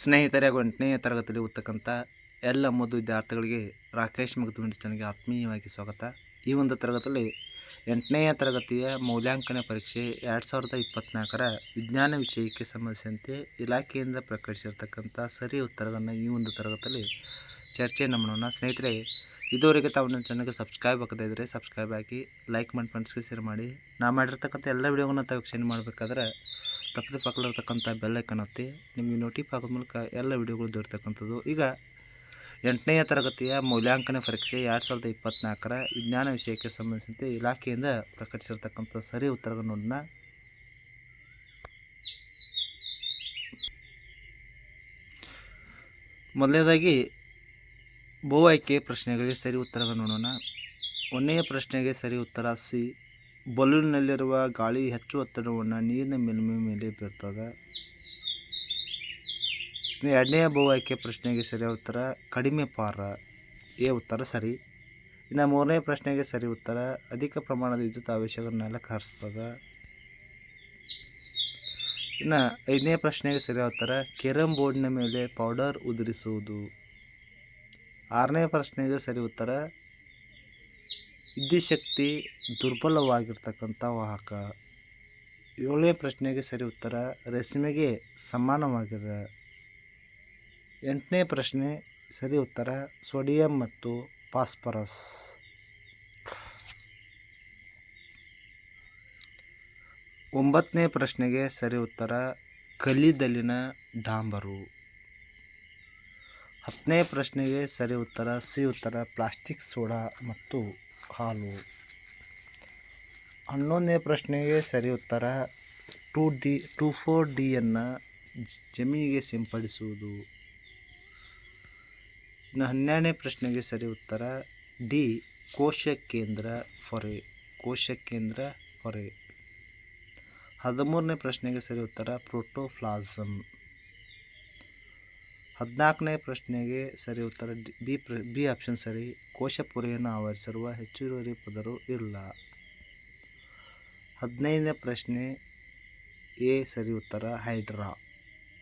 ಸ್ನೇಹಿತರೆ ಹಾಗೂ ಎಂಟನೆಯ ತರಗತಿಯಲ್ಲಿ ಓದ್ತಕ್ಕಂಥ ಎಲ್ಲ ಮೊದಲು ವಿದ್ಯಾರ್ಥಿಗಳಿಗೆ ರಾಕೇಶ್ ಮಗದುಮಿಂಟ್ ಚಾನಲ್ಗೆ ಆತ್ಮೀಯವಾಗಿ ಸ್ವಾಗತ. ಈ ಒಂದು ತರಗತಿಯಲ್ಲಿ ಎಂಟನೇ ತರಗತಿಯ ಮೌಲ್ಯಾಂಕನ ಪರೀಕ್ಷೆ ಎರಡು ಸಾವಿರದ ಇಪ್ಪತ್ತ್ನಾಲ್ಕರ ವಿಜ್ಞಾನ ವಿಷಯಕ್ಕೆ ಸಂಬಂಧಿಸಿದಂತೆ ಇಲಾಖೆಯಿಂದ ಪ್ರಕಟಿಸಿರ್ತಕ್ಕಂಥ ಸರಿ ಉತ್ತರಗಳನ್ನು ಈ ಒಂದು ತರಗತಿಯಲ್ಲಿ ಚರ್ಚೆಯನ್ನು ಮಾಡೋಣ ಸ್ನೇಹಿತರೆ, ಇದುವರೆಗೆ ತಾವು ನನ್ನ ಚಾನಲ್ಗೆ ಸಬ್ಸ್ಕ್ರೈಬ್ ಆಗದೇ ಇದ್ದರೆ ಸಬ್ಸ್ಕ್ರೈಬ್ ಆಗಿ ಲೈಕ್ ಮಾಡಿ ಫ್ರೆಂಡ್ಸ್ಗೆ ಶೇರ್ ಮಾಡಿ. ನಾ ಮಾಡಿರ್ತಕ್ಕಂಥ ಎಲ್ಲ ವಿಡಿಯೋಗಳನ್ನ ತಾವು ವೀಕ್ಷಣೆ ಮಾಡಬೇಕಾದ್ರೆ ತಪ್ಪದೆ ಪಕ್ಕದಲ್ಲಿರ್ತಕ್ಕಂಥ ಬೆಲ್ ಐಕಾನ್ ಒತ್ತಿ ನಿಮಗೆ ನೋಟಿಫ್ ಆಗೋದ ಮೂಲಕ ಎಲ್ಲ ವಿಡಿಯೋಗಳು ದೊರೆತಕ್ಕಂಥದ್ದು. ಈಗ ಎಂಟನೆಯ ತರಗತಿಯ ಮೌಲ್ಯಾಂಕನ ಪರೀಕ್ಷೆ ಎರಡು ಸಾವಿರದ ಇಪ್ಪತ್ತ್ನಾಲ್ಕರ ವಿಜ್ಞಾನ ವಿಷಯಕ್ಕೆ ಸಂಬಂಧಿಸಿದಂತೆ ಇಲಾಖೆಯಿಂದ ಪ್ರಕಟಿಸಿರ್ತಕ್ಕಂಥ ಸರಿ ಉತ್ತರಗಳನ್ನು ನೋಡೋಣ. ಮೊದಲನೇದಾಗಿ, ಬಹು ಆಯ್ಕೆ ಪ್ರಶ್ನೆಗಳಿಗೆ ಸರಿ ಉತ್ತರಗಳನ್ನು ನೋಡೋಣ. ಒಂದನೆಯ ಪ್ರಶ್ನೆಗೆ ಸರಿ ಉತ್ತರ ಸಿ. ಬಲೂನ್ನಲ್ಲಿರುವ ಗಾಳಿ ಹೆಚ್ಚು ಒತ್ತಡವನ್ನು ನೀರಿನ ಮೇಲ್ಮೈ ಮೇಲೆ ಬೀರ್ತದೆ ಎರಡನೇ ಬಹು ಆಯ್ಕೆ ಪ್ರಶ್ನೆಗೆ ಸರಿ ಉತ್ತರ ಕಡಿಮೆ ಪಾರ. ಎ ಉತ್ತರ ಸರಿ. ಇನ್ನು ಮೂರನೇ ಪ್ರಶ್ನೆಗೆ ಸರಿ ಉತ್ತರ ಅಧಿಕ ಪ್ರಮಾಣದ ವಿದ್ಯುತ್ ಆವೇಶಗಳನ್ನೆಲ್ಲ ಕರೆಸ್ತದೆ. ಇನ್ನು ಐದನೇ ಪ್ರಶ್ನೆಗೆ ಸರಿ ಉತ್ತರ ಕೆರಮ್ ಬೋರ್ಡ್ನ ಮೇಲೆ ಪೌಡರ್ ಉದುರಿಸುವುದು. ಆರನೇ ಪ್ರಶ್ನೆಗೆ ಸರಿ ಉತ್ತರ ವಿದ್ಯುತ್ ಶಕ್ತಿ ದುರ್ಬಲವಾಗಿರ್ತಕ್ಕಂಥ ವಾಹಕ? ಏಳನೇ ಪ್ರಶ್ನೆಗೆ ಸರಿ ಉತ್ತರ ರೇಷ್ಮೆಗೆ ಸಮಾನವಾಗಿದೆ. ಎಂಟನೇ ಪ್ರಶ್ನೆ ಸರಿ ಉತ್ತರ, ಸೋಡಿಯಂ ಮತ್ತು ಫಾಸ್ಫರಸ್. ಒಂಬತ್ತನೇ ಪ್ರಶ್ನೆಗೆ ಸರಿ ಉತ್ತರ ಕಲ್ಲಿದ್ದಲಿನ ಡಾಂಬರು. ಹತ್ತನೇ ಪ್ರಶ್ನೆಗೆ ಸರಿ ಉತ್ತರ, ಸಿ ಉತ್ತರ, ಪ್ಲಾಸ್ಟಿಕ್ ಸೋಡಾ ಮತ್ತು ಹಾಲು. ಹನ್ನೊಂದನೇ ಪ್ರಶ್ನೆಗೆ ಸರಿ ಉತ್ತರ. ಟೂ ಡಿ, ಟೂ ಫೋರ್ ಡಿಯನ್ನು ಜಮೀನಿಗೆ ಸಿಂಪಡಿಸುವುದು. ಇನ್ನು ಹನ್ನೆರಡನೇ ಪ್ರಶ್ನೆಗೆ ಸರಿ ಉತ್ತರ. ಡಿ, ಕೋಶ ಕೇಂದ್ರ ಹೊರೆ, ಕೋಶ ಕೇಂದ್ರ ಹೊರೆ. ಹದಿಮೂರನೇ ಪ್ರಶ್ನೆಗೆ ಸರಿ ಉತ್ತರ. ಪ್ರೋಟೋಪ್ಲಾಸಮ್ ಹದಿನಾಲ್ಕನೇ ಪ್ರಶ್ನೆಗೆ ಸರಿ ಉತ್ತರ ಬಿ ಪ್ರ, ಬಿ ಆಪ್ಷನ್ ಸರಿ. ಕೋಶ ಪೊರೆಯನ್ನು ಆವರಿಸಿರುವ ಹೆಚ್ಚುವರಿ ಪದರು ಇಲ್ಲ. ಹದಿನೈದನೇ ಪ್ರಶ್ನೆ ಎ ಸರಿ ಉತ್ತರ, ಹೈಡ್ರಾ.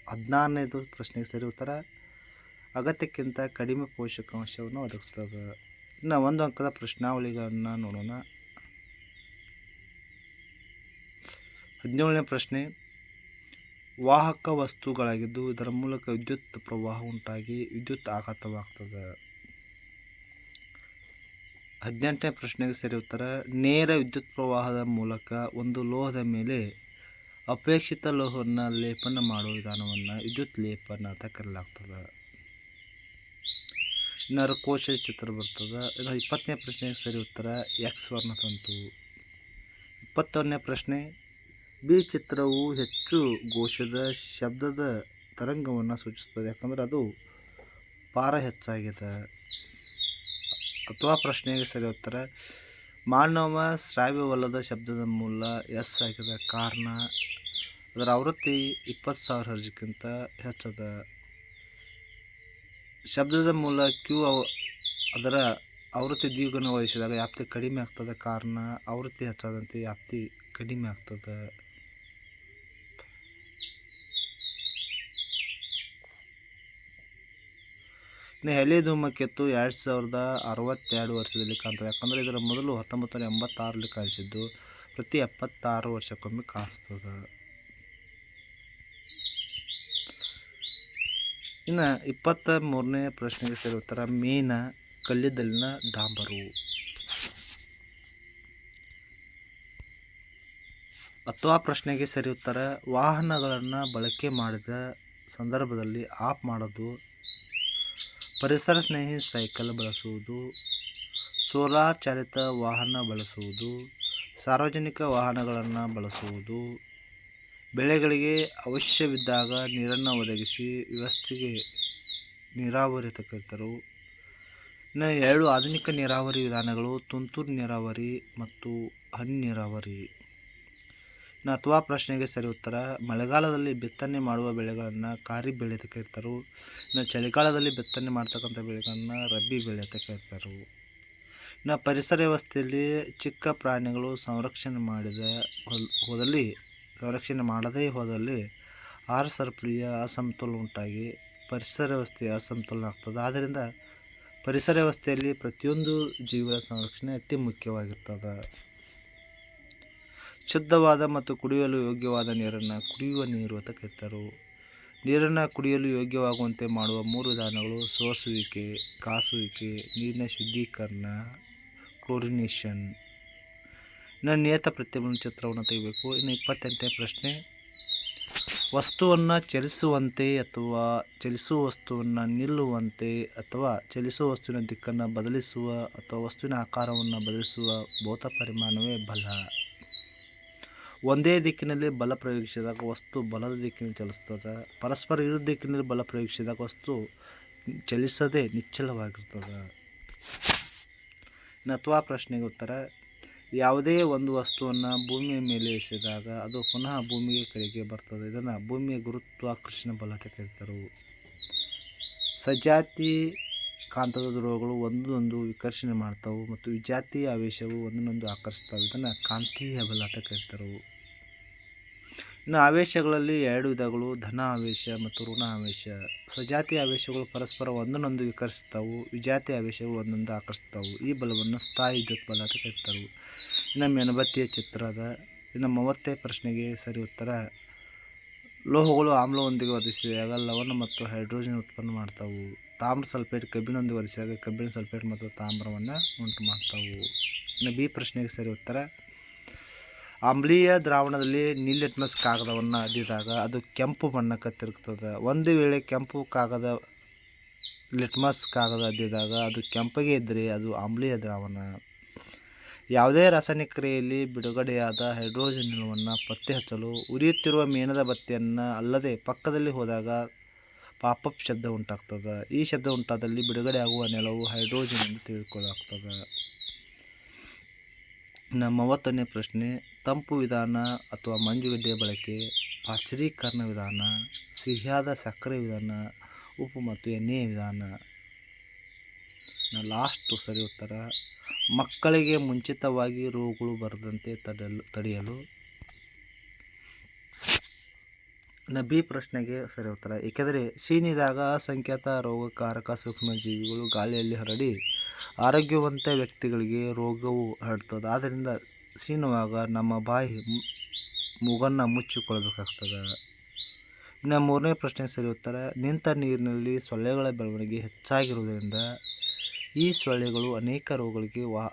ಹದಿನಾರನೇದು ಪ್ರಶ್ನೆಗೆ ಸರಿ ಉತ್ತರ, ಅಗತ್ಯಕ್ಕಿಂತ ಕಡಿಮೆ ಪೋಷಕಾಂಶವನ್ನು ಒದಗಿಸ್ತದೆ. ಇನ್ನು ಒಂದು ಅಂಕದ ಪ್ರಶ್ನಾವಳಿಗಳನ್ನು ನೋಡೋಣ. ಹದಿನೇಳನೇ ಪ್ರಶ್ನೆ ವಾಹಕ ವಸ್ತುಗಳಾಗಿದ್ದು ಇದರ ಮೂಲಕ ವಿದ್ಯುತ್ ಪ್ರವಾಹ ಉಂಟಾಗಿ ವಿದ್ಯುತ್ ಆಘಾತವಾಗ್ತದೆ. ಹದಿನೆಂಟನೇ ಪ್ರಶ್ನೆಗೆ ಸರಿ ಉತ್ತರ, ನೇರ ವಿದ್ಯುತ್ ಪ್ರವಾಹದ ಮೂಲಕ ಒಂದು ಲೋಹದ ಮೇಲೆ ಅಪೇಕ್ಷಿತ ಲೋಹವನ್ನು ಲೇಪನ ಮಾಡುವ ವಿಧಾನವನ್ನು ವಿದ್ಯುತ್ ಲೇಪನ ಅಂತ ಕರೆಯಲಾಗ್ತದೆ. ಇನ್ನು ಕೋಶ ಚಿತ್ರ ಬರ್ತದೆ. ಇನ್ನು ಇಪ್ಪತ್ತನೇ ಪ್ರಶ್ನೆಗೆ ಸರಿ ಉತ್ತರ ಎಕ್ಸ್ ವರ್ಣತಂತು. ಇಪ್ಪತ್ತೊಂದನೇ ಪ್ರಶ್ನೆ ಬಿ ಚಿತ್ರವು ಹೆಚ್ಚು ಘೋಷದ ಶಬ್ದದ ತರಂಗವನ್ನು ಸೂಚಿಸ್ತದೆ ಯಾಕಂದ್ರೆ ಅದು ಪಾರ ಹೆಚ್ಚಾಗಿದೆ. ಅಥವಾ ಪ್ರಶ್ನೆಗೆ ಸರಿ ಉತ್ತರ, ಮಾನವ ಶ್ರಾವ್ಯವಲ್ಲದ ಶಬ್ದದ ಮೂಲ ಎಸ್ ಆಗಿದೆ. ಕಾರಣ, ಅದರ ಆವೃತ್ತಿ ಇಪ್ಪತ್ತು ಸಾವಿರ ಹರ್ಜಿಕ್ಕಿಂತ ಹೆಚ್ಚದ. ಶಬ್ದದ ಮೂಲ ಕ್ಯೂ ಅದರ ಆವೃತ್ತಿ ದ್ವಿಗುಣ ವಹಿಸಿದಾಗ ವ್ಯಾಪ್ತಿ ಕಡಿಮೆ ಆಗ್ತದೆ. ಕಾರಣ, ಆವೃತ್ತಿ ಹೆಚ್ಚಾದಂತೆ ವ್ಯಾಪ್ತಿ ಕಡಿಮೆ ಆಗ್ತದೆ. ಇನ್ನು ಹೆಲಿ ಧೂಮಕೆತ್ತು ಎರಡು ಸಾವಿರದ ಅರವತ್ತೆರಡು ವರ್ಷದಲ್ಲಿ ಕಾಣ್ತದೆ. ಯಾಕಂದರೆ ಇದರ ಮೊದಲು ಹತ್ತೊಂಬತ್ತು ನೂರ ಎಂಬತ್ತಾರರಲ್ಲಿ ಕಾಣಿಸಿದ್ದು, ಪ್ರತಿ ಎಪ್ಪತ್ತಾರು ವರ್ಷಕ್ಕೊಮ್ಮೆ ಕಾಣಿಸ್ತದೆ. ಇನ್ನು ಇಪ್ಪತ್ತ ಮೂರನೇ ಪ್ರಶ್ನೆಗೆ ಸೇರಿ ಉತ್ತರ, ಮೀನ ಕಲ್ಲಿದ್ದಲಿನ ಡಾಂಬರು. ಅಥವಾ ಪ್ರಶ್ನೆಗೆ ಸರಿ ಉತ್ತರ, ವಾಹನಗಳನ್ನು ಬಳಕೆ ಮಾಡಿದ ಸಂದರ್ಭದಲ್ಲಿ ಆಫ್ ಮಾಡೋದು ಪರಿಸರ ಸ್ನೇಹಿ ಸೈಕಲ್ ಬಳಸುವುದು ಸೋಲಾರ್ ಚಾಲಿತ ವಾಹನ ಬಳಸುವುದು, ಸಾರ್ವಜನಿಕ ವಾಹನಗಳನ್ನು ಬಳಸುವುದು, ಬೆಳೆಗಳಿಗೆ ಅವಶ್ಯವಿದ್ದಾಗ ನೀರನ್ನು ಒದಗಿಸಿ ವ್ಯವಸ್ಥೆಗೆ ನೀರಾವರಿ ತಕ್ಕರು ಇನ್ನು ಎರಡು ಆಧುನಿಕ ನೀರಾವರಿ ವಿಧಾನಗಳು ತುಂತುರು ನೀರಾವರಿ ಮತ್ತು ಹನಿ ನೀರಾವರಿ. ಇನ್ನು ಅಥವಾ ಪ್ರಶ್ನೆಗೆ ಸರಿ ಉತ್ತರ, ಮಳೆಗಾಲದಲ್ಲಿ ಬಿತ್ತನೆ ಮಾಡುವ ಬೆಳೆಗಳನ್ನು ಖಾರಿಫ್ ಬೆಳೆ ಅಂತ ಕರೀತಾರೆ ಇನ್ನು ಚಳಿಗಾಲದಲ್ಲಿ ಬಿತ್ತನೆ ಮಾಡ್ತಕ್ಕಂಥ ಬೆಳೆಗಳನ್ನು ರಬ್ಬಿ ಬೆಳೆ ಅಂತ ಕೇಳ್ತಾರೆ ಇನ್ನು ಪರಿಸರ ವ್ಯವಸ್ಥೆಯಲ್ಲಿ ಚಿಕ್ಕ ಪ್ರಾಣಿಗಳು ಸಂರಕ್ಷಣೆ ಮಾಡಿದ ಹೋದಲ್ಲಿ, ಸಂರಕ್ಷಣೆ ಮಾಡದೇ ಹೋದಲ್ಲಿ ಆಹಾರ ಸರಪಳಿಯ ಅಸಮತೋಲನ ಉಂಟಾಗಿ ಪರಿಸರ ವ್ಯವಸ್ಥೆ ಅಸಮತೋಲನ ಆಗ್ತದೆ. ಆದ್ದರಿಂದ ಪರಿಸರ ವ್ಯವಸ್ಥೆಯಲ್ಲಿ ಪ್ರತಿಯೊಂದು ಜೀವಿಗಳ ಸಂರಕ್ಷಣೆ ಅತಿ ಮುಖ್ಯವಾಗಿರ್ತದೆ. ಶುದ್ಧವಾದ ಮತ್ತು ಕುಡಿಯಲು ಯೋಗ್ಯವಾದ ನೀರನ್ನು ಕುಡಿಯುವ ನೀರು ಅಂತ ಕರೀತಾರೆ ನೀರನ್ನು ಕುಡಿಯಲು ಯೋಗ್ಯವಾಗುವಂತೆ ಮಾಡುವ ಮೂರು ವಿಧಾನಗಳು ಸೋಸುವಿಕೆ, ಕಾಸುವಿಕೆ, ನೀರಿನ ಶುದ್ಧೀಕರಣ, ಕ್ಲೋರಿನೇಷನ್. ಇನ್ನು ನಿಯತ ಪ್ರತಿಬಿಂಬ ಚಿತ್ರವನ್ನು ತೆಗಿಬೇಕು. ಇನ್ನು ಇಪ್ಪತ್ತೆಂಟನೇ ಪ್ರಶ್ನೆ. ವಸ್ತುವನ್ನು ಚಲಿಸುವಂತೆ ಅಥವಾ ಚಲಿಸುವ ವಸ್ತುವನ್ನು ನಿಲ್ಲುವಂತೆ ಅಥವಾ ಚಲಿಸುವ ವಸ್ತುವಿನ ದಿಕ್ಕನ್ನು ಬದಲಿಸುವ ಅಥವಾ ವಸ್ತುವಿನ ಆಕಾರವನ್ನು ಬದಲಿಸುವ ಭೌತ ಪರಿಮಾಣವೇ ಬಲ. ಒಂದೇ ದಿಕ್ಕಿನಲ್ಲಿ ಬಲ ಪ್ರಯೋಗಿಸಿದಾಗ ವಸ್ತು ಬಲದ ದಿಕ್ಕಿನಲ್ಲಿ ಚಲಿಸ್ತದೆ. ಪರಸ್ಪರ ವಿರುದ್ಧ ದಿಕ್ಕಿನಲ್ಲಿ ಬಲ ಪ್ರಯೋಗಿಸಿದಾಗ ವಸ್ತು ಚಲಿಸದೆ ನಿಚ್ಚಲವಾಗಿರ್ತದೆ ಅಥವಾ ಪ್ರಶ್ನೆಗೆ ಉತ್ತರ, ಯಾವುದೇ ಒಂದು ವಸ್ತುವನ್ನು ಭೂಮಿಯ ಮೇಲೆ ಎಸೆದಾಗ ಅದು ಪುನಃ ಭೂಮಿಗೆ ಕಡೆಗೆ ಬರ್ತದೆ. ಇದನ್ನು ಭೂಮಿಯ ಗುರುತ್ವಾಕರ್ಷಣ ಬಲ ಅಂತ ಕರೀತಾರೆ ಸಜಾತಿ ಕಾಂತದ ಧ್ರುವಗಳು ಒಂದೊಂದು ವಿಕರ್ಷಣೆ ಮಾಡ್ತಾವೆ ಮತ್ತು ವಿಜಾತಿಯ ಆವೇಶವು ಒಂದನ್ನೊಂದು ಆಕರ್ಷಿಸ್ತಾವೆ. ಇದನ್ನು ಕಾಂತೀಯ ಬಲ ಅಂತ ಇನ್ನು ಆವೇಶಗಳಲ್ಲಿ ಎರಡು ವಿಧಗಳು, ಧನ ಆವೇಶ ಮತ್ತು ಋಣ ಆವೇಶ. ಸ್ವಜಾತಿ ಆವೇಶಗಳು ಪರಸ್ಪರ ಒಂದನ್ನೊಂದು ವಿಕರಿಸ್ತಾವು ವಿಜಾತಿ ಆವೇಶಗಳು ಒಂದೊಂದು ಆಕರ್ಷಿಸ್ತಾವು ಈ ಬಲವನ್ನು ಸ್ಥಾಯಿ ವಿದ್ಯುತ್ ಬಲ ಅಂತ ಕರೀತಾರೆ. ಇನ್ನು ಮೆಣಬತ್ತಿಯ ಚಿತ್ರದ, ಇನ್ನು ಮೂವತ್ತೇ ಪ್ರಶ್ನೆಗೆ ಸರಿ ಉತ್ತರ. ಲೋಹಗಳು ಆಮ್ಲವೊಂದಿಗೆ ವರ್ಧಿಸಿದಾಗ ಲವಣ ಮತ್ತು ಹೈಡ್ರೋಜನ್ ಉತ್ಪನ್ನ ಮಾಡ್ತಾವು. ತಾಮ್ರ ಸಲ್ಫೇಟ್ ಕಬ್ಬಿಣದೊಂದಿಗೆ ವರ್ಧಿಸಿದಾಗ ಕಬ್ಬಿಣ ಸಲ್ಫೇಟ್ ಮತ್ತು ತಾಮ್ರವನ್ನು ಉಂಟು ಮಾಡ್ತಾವು ಇನ್ನು ಬಿ ಪ್ರಶ್ನೆಗೆ ಸರಿ ಉತ್ತರ. ಆಮ್ಲೀಯ ದ್ರಾವಣದಲ್ಲಿ ನೀಲಿಟ್ಮಸ್ ಕಾಗದವನ್ನು ಅದ್ದಿದಾಗ ಅದು ಕೆಂಪು ಬಣ್ಣಕ್ಕೆ ತಿರುಗ್ತದೆ. ಒಂದು ವೇಳೆ ಕೆಂಪು ಕಾಗದ, ಲಿಟ್ಮಸ್ ಕಾಗದ ಅದ್ದಿದಾಗ ಅದು ಕೆಂಪಗೆ ಇದ್ದರೆ ಅದು ಆಮ್ಲೀಯ ದ್ರಾವಣ. ಯಾವುದೇ ರಾಸಾಯನಿಕ ಕ್ರಿಯೆಯಲ್ಲಿ ಬಿಡುಗಡೆಯಾದ ಹೈಡ್ರೋಜನ್ ಅಣುವನ್ನು ಪತ್ತೆ ಹಚ್ಚಲು ಉರಿಯುತ್ತಿರುವ ಮೇಣದ ಬತ್ತಿಯನ್ನು ಅಲ್ಲದೆ ಪಕ್ಕದಲ್ಲಿ ಹೋದಾಗ ಪಾಪಪ್ ಶಬ್ದ ಉಂಟಾಗ್ತದೆ. ಈ ಶಬ್ದ ಉಂಟಾದಲ್ಲಿ ಬಿಡುಗಡೆಯಾಗುವ ನೆಲವು ಹೈಡ್ರೋಜನ್ ಎಂದು ತಿಳಿದುಕೊಳ್ಳಲಾಗ್ತದೆ. ಇನ್ನು ಮೂವತ್ತನೇ ಪ್ರಶ್ನೆ, ತಂಪು ವಿಧಾನ ಅಥವಾ ಮಂಜುಗಡ್ಡೆಯ ಬಳಕೆ, ಪಾಚರೀಕರಣ ವಿಧಾನ, ಸಿಹಿಯಾದ ಸಕ್ಕರೆ ವಿಧಾನ, ಉಪ್ಪು ಮತ್ತು ಎಣ್ಣೆಯ ವಿಧಾನ. ಲಾಸ್ಟು ಸರಿ ಉತ್ತರ, ಮಕ್ಕಳಿಗೆ ಮುಂಚಿತವಾಗಿ ರೋಗಗಳು ಬರದಂತೆ ತಡೆಯಲು. ತಡೆಯಲು ನಬಿ ಪ್ರಶ್ನೆಗೆ ಸರಿ ಉತ್ತರ, ಏಕೆಂದರೆ ಸೀನಿದಾಗ ಅಸಂಖ್ಯಾತ ರೋಗಕಾರಕ ಸೂಕ್ಷ್ಮಜೀವಿಗಳು ಗಾಳಿಯಲ್ಲಿ ಹರಡಿ ಆರೋಗ್ಯವಂತ ವ್ಯಕ್ತಿಗಳಿಗೆ ರೋಗವು ಹರಡ್ತದೆ. ಆದ್ದರಿಂದ ಸೀನುವಾಗ ನಮ್ಮ ಬಾಯಿ ಮೂಗನ್ನು ಮುಚ್ಚಿಕೊಳ್ಬೇಕಾಗ್ತದೆ ಇನ್ನು ಮೂರನೇ ಪ್ರಶ್ನೆ ಸರಿ ಉತ್ತರ, ನಿಂತ ನೀರಿನಲ್ಲಿ ಸೊಳ್ಳೆಗಳ ಬೆಳವಣಿಗೆ ಹೆಚ್ಚಾಗಿರುವುದರಿಂದ ಈ ಸೊಳ್ಳೆಗಳು ಅನೇಕ ರೋಗಗಳಿಗೆ ವಾ,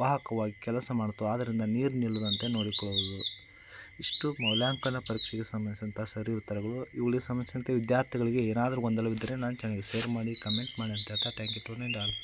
ವಾಹಕವಾಗಿ ಕೆಲಸ ಮಾಡ್ತವೆ ಆದ್ದರಿಂದ ನೀರು ನಿಲ್ಲದಂತೆ ನೋಡಿಕೊಳ್ಳುವುದು. ಇಷ್ಟು ಮೌಲ್ಯಾಂಕನ ಪರೀಕ್ಷೆಗೆ ಸಂಬಂಧಿಸಿದಂಥ ಸರಿ ಉತ್ತರಗಳು. ಇವುಗಳಿಗೆ ಸಂಬಂಧಿಸಿದಂತೆ ವಿದ್ಯಾರ್ಥಿಗಳಿಗೆ ಏನಾದರೂ ಗೊಂದಲವಿದ್ದರೆ ನಾನು ಚಾನಲ್ಗೆ ಶೇರ್ ಮಾಡಿ ಕಮೆಂಟ್ ಮಾಡಿ ಅಂತ ಹೇಳ್ತಾ ಥ್ಯಾಂಕ್ ಯು ಟು ಆಲ್